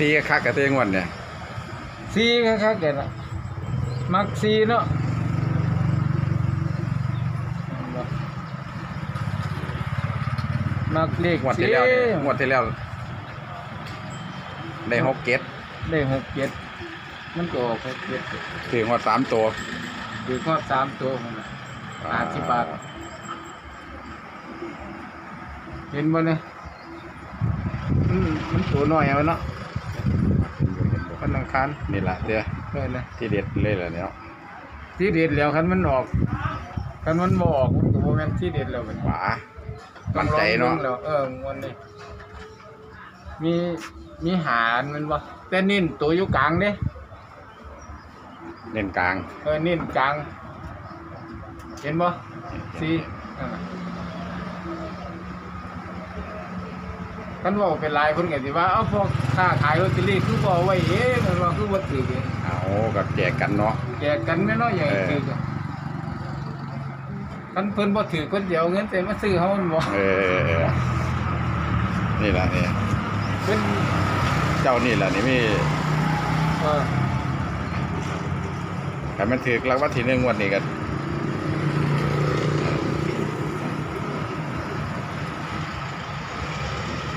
ซีคักกับเตงวันเนี่ยซีครับแกน่ะมักซีเนาะมักเลขงวดที่แล้วเนี่ยงวดที่แล้วได้หกเกตได้หกเจ็ดมันก็ออกหกเจ็ดถึงงวดสามตัวคือข้อสามตัวมันน่ะห้าสิบบาท เห็นบ่เนี่ยมันมันตัวน้อยเอาเนาะ มันอังคารนี่แหละเดี๋ยวเลยนะที่เด็ดเลยเหรอเนี่ยที่เด็ดแล้วคันมันออกคันมันบ่ออกมันก็บ่แม่นที่เด็ดแล้วบัดนี้หวามั่นใจเนาะต้องลองบิ่งแล้วเออวันนี้มีมีหารมันบ่แต่นิ่นตัวอยู่กลางเด้เน้นกลางเออนิ่นกลาง เห็นบ่สี นั่นน่ะคันว่าเป็นลายเพิ่นก็สิว่า เอ้าพวกค้าขายลอตเตอรี่คือบ่เอาไว้เองมันว่าคือบ่ถือเองเอากับแจกกันเนาะแจกกันแม่น้อยใหญ่ถือกันคันเพิ่นบ่ถือเพิ่นสิเอาเงินใส่มาซื้อเฮามันบ่เออเออนี่แหละเนี่ยเพิ่นเจ้านี่แหละนี่มีเออแต่มันถือรางวัลที่หนึ่งงวันนี้กัน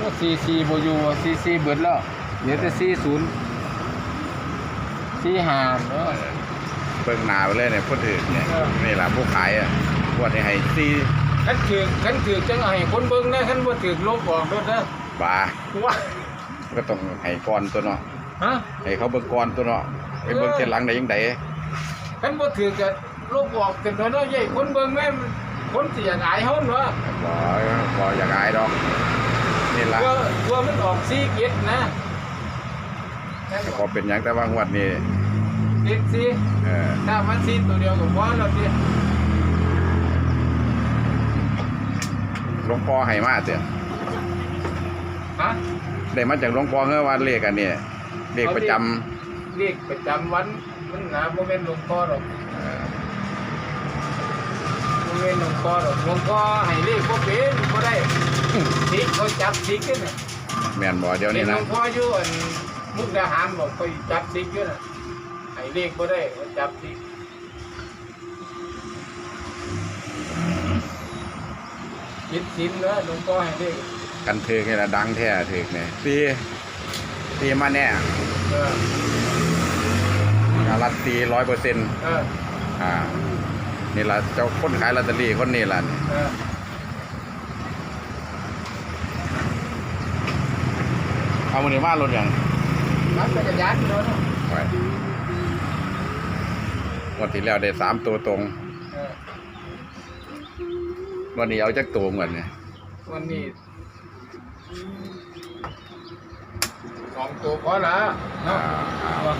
ก็44บ่อยู่44เบิดแล้วเหลือแต่40 45เนาะเบิ่งหนาไปเลยเนี่ยพูดถึงเนี่ยเออนี่แหละผู้ขายอะพวดนี้ให้ซีคันถือคันถือจังเอาให้คนเบิ่งนะคันบ่ถือลบออกโดดนะบาว่าก็ต้องให้ก่อนตัวเนาะฮะให้เขาเบิ่งก่อนตัวเนาะไปเบิ่งเทียหลังได้ยังไงคันบ่ถือจะลบออกเป็นน้อยๆใหญ่คนเบิ่งแม่นคนสิอยากอายเฮาเนาะบ่บ่อยากอายดอก นี่ละกลัวกลัวมันออกซีเกียรนะนั่นขอเป็นหยังแต่ว่างวดนี้เด็กซีเออถ้ามันซีตัวเดียวก็พอแล้วสิหลวงพ่อให้มาเตี้ยฮะได้มาจากหลวงพ่อเฮือว่าเลขอันนี้เลขประจำเรียกประจำวันมันหาบ่แม่นหลวงพ่อหรอก เออ บ่แม่นหลวง พ่อหรอกหลวงพ่อให้เลขบ่เป็นบ่ได้สิเขาจับสิกันน่ะแม่นบ่เดี๋ยวเห็นี้นหลนะวงพ่ออยู่อันมุกดาหารบอกไปจับสิกันน่ะให้เลขบ่ได้เขาจับสิคิดสินแล้วหลวงพ่อให้เลขกันถือนี่ละดังแท้ถือเนี่ยซีซีมาแน่เออการันตีร้อยเปอร์เซ็นต์เอออ่า นี่ละเจ้าคนขายลอตเตอรี่คนนี้ล่ะเออเอามือนี้มารถยังรับจักรยานเนาะไปงวดที่แล้วได้สามตัวตรงเออวันนี้เอาจักตัวเหมือนเนี่ยวันนี้สองตัวพอละอ่าเนาะ